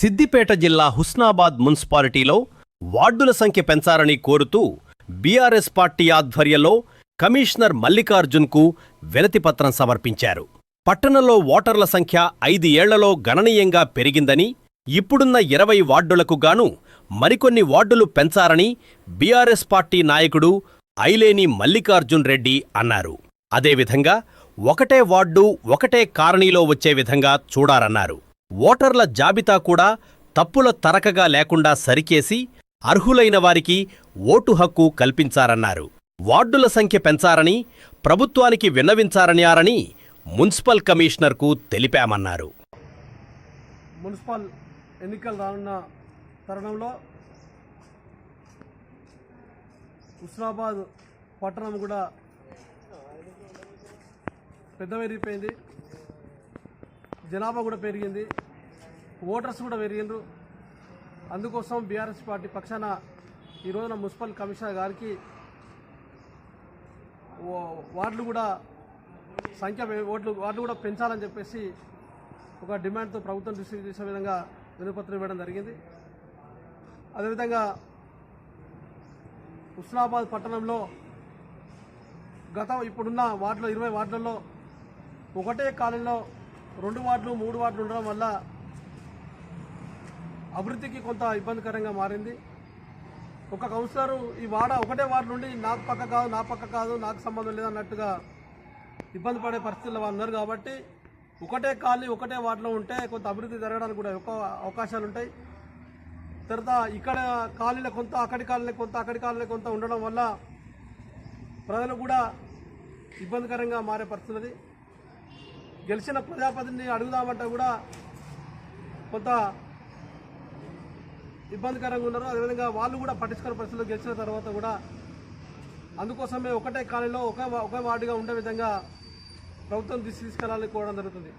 సిద్దిపేట జిల్లా హుస్నాబాద్ మున్సిపాలిటీలో వార్డుల సంఖ్య పెంచాలని కోరుతూ బీఆర్ఎస్ పార్టీ ఆధ్వర్యంలో కమిషనర్ మల్లికార్జున్కు వినతిపత్రం సమర్పించారు. పట్టణంలో ఓటర్ల సంఖ్య ఐదు ఏళ్ళలో గణనీయంగా పెరిగిందని ఇప్పుడున్న ఇరవై వార్డులకు గాను మరికొన్ని వార్డులు పెంచారని బీఆర్ఎస్ పార్టీ నాయకుడు ఐలేని మల్లికార్జున్ రెడ్డి అన్నారు. అదేవిధంగా ఒకటే వార్డు ఒకటే కారణీలో వచ్చే విధంగా చూడారన్నారు ఓటర్ల జాబితా కూడా తప్పుల తరకగా లేకుండా సరికేసి అర్హులైన వారికి ఓటు హక్కు కల్పించారన్నారు. వార్డుల సంఖ్య పెంచారని ప్రభుత్వానికి విన్నవించారని మున్సిపల్ కమిషనర్కు తెలిపామన్నారు. మున్సిపల్ ఎన్నికలు రానున్న తరుణంలో హుస్నాబాద్ పట్టణం కూడా పెద్ద జనాభా కూడా పెరిగింది. ఓటర్స్ కూడా పెరిగిండ్రు అందుకోసం బీఆర్ఎస్ పార్టీ పక్షాన ఈ రోజున మున్సిపల్ కమిషనర్ గారికి వార్డులు కూడా సంఖ్య ఓట్లు వార్డులు కూడా పెంచాలని చెప్పేసి ఒక డిమాండ్తో ప్రభుత్వం దృష్టికి చేసే విధంగా వినపత్రం ఇవ్వడం జరిగింది. అదేవిధంగా హుస్నాబాద్ పట్టణంలో గత ఇప్పుడున్న వార్డులో ఇరవై వార్డులలో ఒకటే కాలంలో రెండు వార్డులు మూడు వార్డులు ఉండడం వల్ల అభివృద్ధికి కొంత ఇబ్బందికరంగా మారింది. ఒక కౌన్సిలర్ ఈ వాడ ఒకటే వార్డు నుండి నాకు పక్క కాదు నా పక్క కాదు నాకు సంబంధం లేదన్నట్టుగా ఇబ్బంది పడే పరిస్థితుల్లో వాళ్ళు ఉన్నారు కాబట్టి ఒకటే కాలనీ ఒకటే వార్డులో ఉంటే కొంత అభివృద్ధి జరగడానికి కూడా ఎక్కువ అవకాశాలు ఉంటాయి. తర్వాత ఇక్కడ కాలనీలో కొంత అక్కడి కాలనీ కొంత అక్కడి కాలనీ కొంత ఉండడం వల్ల ప్రజలు కూడా ఇబ్బందికరంగా మారే పరిస్థితి గెలిచిన ప్రజాప్రతినిధిని అడుగుదామంటే కూడా కొంత ఇబ్బందికరంగా ఉన్నారు. అదేవిధంగా వాళ్ళు కూడా పట్టించుకున్న పరిస్థితులు గెలిచిన తర్వాత కూడా అందుకోసమే ఒకటే కాలనీలో ఒక ఒక వార్డుగా ఉండే విధంగా ప్రభుత్వం దృష్టి తీసుకెళ్ళాలని కోరడం జరుగుతుంది.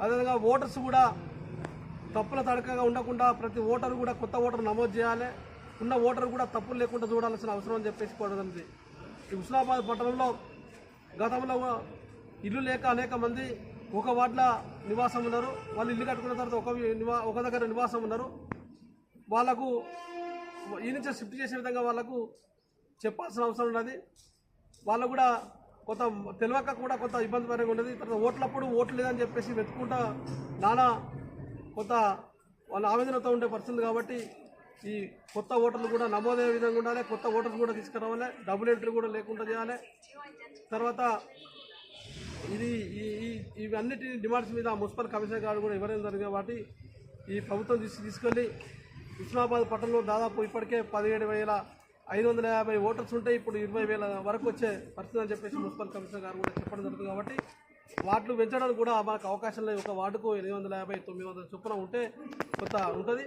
అదేవిధంగా ఓటర్స్ కూడా తప్పుల తడకగా ఉండకుండా ప్రతి ఓటరు కూడా కొత్త ఓటర్ నమోదు చేయాలి. ఉన్న ఓటర్ కూడా తప్పులు లేకుండా చూడాల్సిన అవసరం అని చెప్పేసి కోరడం జరిగింది ఈ హుస్నాబాద్ పట్టణంలో గతంలో ఇల్లు లేక అనేక మంది ఒక వార్డుల నివాసం ఉన్నారు. వాళ్ళు ఇల్లు కట్టుకున్న తర్వాత ఒక నివా ఒక దగ్గర నివాసం ఉన్నారు. వాళ్ళకు ఈ నుంచి షిఫ్ట్ చేసే విధంగా వాళ్ళకు చెప్పాల్సిన అవసరం ఉన్నది. వాళ్ళు కూడా కొంత తెలియక కూడా కొంత ఇబ్బందికరంగా ఉండేది. తర్వాత ఓట్లప్పుడు ఓట్లు లేదని చెప్పేసి వెతుక్కుంటా నానా కొంత వాళ్ళ ఆవేదనతో ఉండే పరిస్థితులు కాబట్టి ఈ కొత్త ఓటర్లు కూడా నమోదయ్యే విధంగా ఉండాలి. కొత్త ఓటర్లు కూడా తీసుకురావాలి. డబుల్ ఎంట్రీ కూడా లేకుండా చేయాలి. తర్వాత ఇది ఈ ఇవన్నిటి డిమాండ్స్ మీద మున్సిపల్ కమిషనర్ గారు కూడా ఇవ్వడం జరిగింది కాబట్టి ఈ ప్రభుత్వం తీసుకెళ్ళి హుస్నాబాద్ పట్టణంలో దాదాపు ఇప్పటికే పదిహేడు వేల ఐదు వందల యాభై ఓటర్స్ ఉంటే ఇప్పుడు ఇరవై వేల వరకు వచ్చే పరిస్థితి అని చెప్పేసి మున్సిపల్ కమిషనర్ గారు కూడా చెప్పడం జరుగుతుంది కాబట్టి వార్డులు పెంచడానికి కూడా మనకు అవకాశం లేదు. ఒక వార్డుకు ఎనిమిది వందల యాభై తొమ్మిది వందల చొప్పున ఉంటే కొంత ఉంటుంది.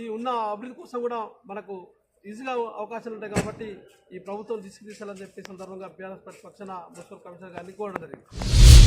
ఈ ఉన్న అభివృద్ధి కోసం కూడా మనకు ఈజీగా అవకాశాలు ఉంటాయి కాబట్టి ఈ ప్రభుత్వం తీసుకు తీసుకోవాలని చెప్పి సందర్భంగా బీఆర్ఎస్ పార్టీ మున్సిపల్ కమిషనర్ గారిని కోరడం జరిగింది.